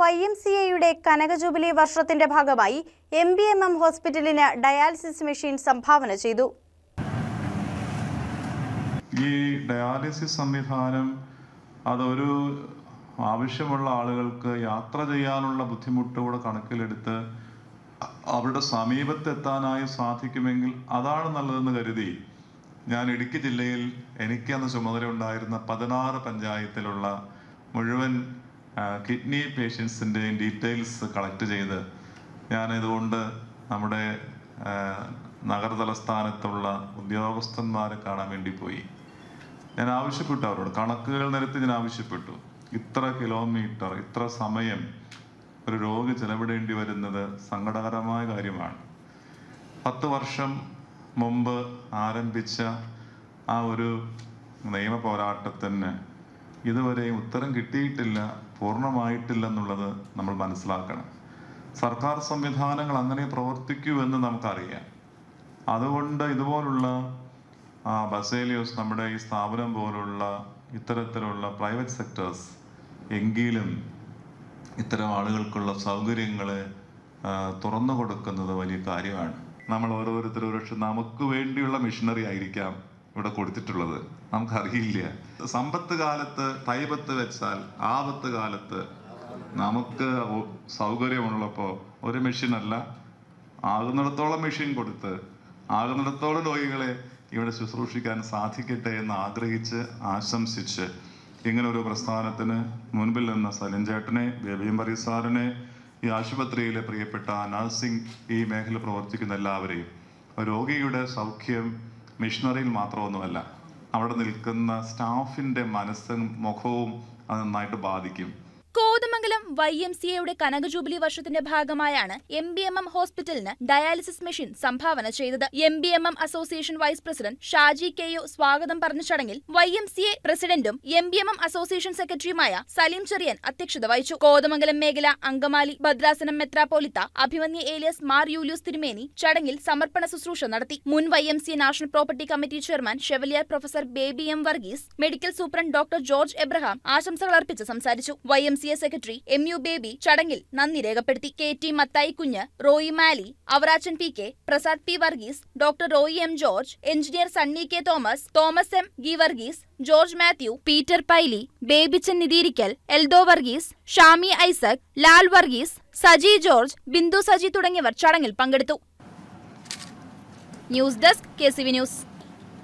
Y M C എയുടെ കനക jubilee വർഷത്തിന്റെ ഭാഗമായി എം ബി എം എം ഹോസ്പിറ്റലിന് ഡയാലിസിസ് മെഷീൻ സംഭാവന ചെയ്തു. ഈ ഡയാലിസിസ് സംവിധാനം അതൊരു ആവശ്യമുള്ള ആളുകൾക്ക് യാത്ര ചെയ്യാനുള്ള ബുദ്ധിമുട്ട് കൂടെ കണക്കിലെടുത്ത് അവരുടെ സമീപത്തെത്താനായി സാധിക്കുമെങ്കിൽ അതാണ് നല്ലതെന്ന് കരുതി. ഞാൻ ഇടുക്കി ജില്ലയിൽ എനിക്ക് അന്ന് ചുമതല ഉണ്ടായിരുന്ന പതിനാറ് പഞ്ചായത്തിലുള്ള മുഴുവൻ കിഡ്നി പേഷ്യൻസിന്റെയും ഡീറ്റെയിൽസ് കളക്ട് ചെയ്ത് ഞാൻ ഇതുകൊണ്ട് നമ്മുടെ നഗരതലസ്ഥാനത്തുള്ള ഉദ്യോഗസ്ഥന്മാരെ കാണാൻ വേണ്ടി പോയി. ഞാൻ ആവശ്യപ്പെട്ടു അവരോട്. കണക്കുകൾ നിരത്തി ഞാൻ ആവശ്യപ്പെട്ടു. ഇത്ര കിലോമീറ്റർ ഇത്ര സമയം ഒരു രോഗി ചെലവിടേണ്ടി വരുന്നത് സങ്കടകരമായ കാര്യമാണ്. പത്ത് വർഷം മുമ്പ് ആരംഭിച്ച ആ ഒരു നിയമ പോരാട്ടത്തിന് ഇതുവരെയും ഉത്തരം കിട്ടിയിട്ടില്ല. പൂർണമായിട്ടില്ല എന്നുള്ളത് നമ്മൾ മനസ്സിലാക്കണം. സർക്കാർ സംവിധാനങ്ങൾ അങ്ങനെ പ്രവർത്തിക്കൂ എന്ന് നമുക്കറിയാം. അതുകൊണ്ട് ഇതുപോലുള്ള ബസേലിയോസ് നമ്മുടെ ഈ സ്ഥാപനം പോലുള്ള ഇത്തരത്തിലുള്ള പ്രൈവറ്റ് സെക്ടേഴ്സ് എങ്കിലും ഇത്തരം ആളുകൾക്കുള്ള സൗകര്യങ്ങൾ തുറന്നു കൊടുക്കുന്നത് വലിയ കാര്യമാണ്. നമ്മൾ ഓരോരുത്തരും ഒരുപക്ഷെ നമുക്ക് വേണ്ടിയുള്ള മിഷനറി ആയിരിക്കാം. ഇവിടെ കൊടുത്തിട്ടുള്ളത്. നമുക്കറിയില്ല. സമ്പത്ത് കാലത്ത് തൈപത്ത് വെച്ചാൽ ആപത്ത് കാലത്ത് നമുക്ക് സൗകര്യമുള്ളപ്പോൾ ഒരു മെഷീനല്ല. ആകുന്നിടത്തോളം മെഷീൻ കൊടുത്ത് ആകുന്നിടത്തോളം രോഗികളെ ഇവിടെ ശുശ്രൂഷിക്കാൻ സാധിക്കട്ടെ എന്ന് ആഗ്രഹിച്ച് ആശംസിച്ച് ഇങ്ങനെ ഒരു പ്രസ്ഥാനത്തിന് മുൻപിൽ നിന്ന സലിൻ ചേട്ടനെ ബേബിയും സാറിനെ ഈ ആശുപത്രിയിലെ പ്രിയപ്പെട്ട നഴ്സിംഗ് ഈ മേഖല പ്രവർത്തിക്കുന്ന എല്ലാവരെയും രോഗിയുടെ സൗഖ്യം മിഷണറിയിൽ മാത്രമൊന്നുമല്ല അവിടെ നിൽക്കുന്ന സ്റ്റാഫിന്റെ മനസ്സും മുഖവും അത് നന്നായിട്ട് ബാധിക്കും. കോതമംഗലം വൈ എം സി എയുടെ കനക ജൂബിലി വർഷത്തിന്റെ ഭാഗമായാണ് എം ബി എം എം ഹോസ്പിറ്റലിന് ഡയാലിസിസ് മെഷീൻ സംഭാവന ചെയ്തത്. M B M M association vice president Shaji K U സ്വാഗതം പറഞ്ഞ ചടങ്ങിൽ വൈ എം സി എ പ്രസിഡന്റും M B M M association സെക്രട്ടറിയുമായ സലീം ചെറിയൻ അധ്യക്ഷത വഹിച്ചു. കോതമംഗലം മേഖല അങ്കമാലി ഭദ്രാസനം മെത്രാപോലിത്ത അഭിമന്യ ഏലിയസ് മാർ യൂലിയോസ് തിരുമേനി ചടങ്ങിൽ സമർപ്പണ ശുശ്രൂഷ നടത്തി. മുൻ Y M C A national property committee chairman chevalier professor Baby M Varghese medical superintendent doctor George Abraham ആശംസകൾ അർപ്പിച്ച് സംസാരിച്ചു. Y M A secretary M U Baby ചടങ്ങിൽ നന്ദി രേഖപ്പെടുത്തി. K T Mathai Kunju Roy Mali Avarachan P K Prasad P Varghese doctor Roy M George engineer Sunny K Thomas Thomas M ഗി Varghese George Mathew Peter Paily Babychan Nithirikkal Eldho Varghese Shami Isaac Lal Varghese Saji George Bindu Saji തുടങ്ങിയവർ ചടങ്ങിൽ പങ്കെടുത്തു. News desk K news.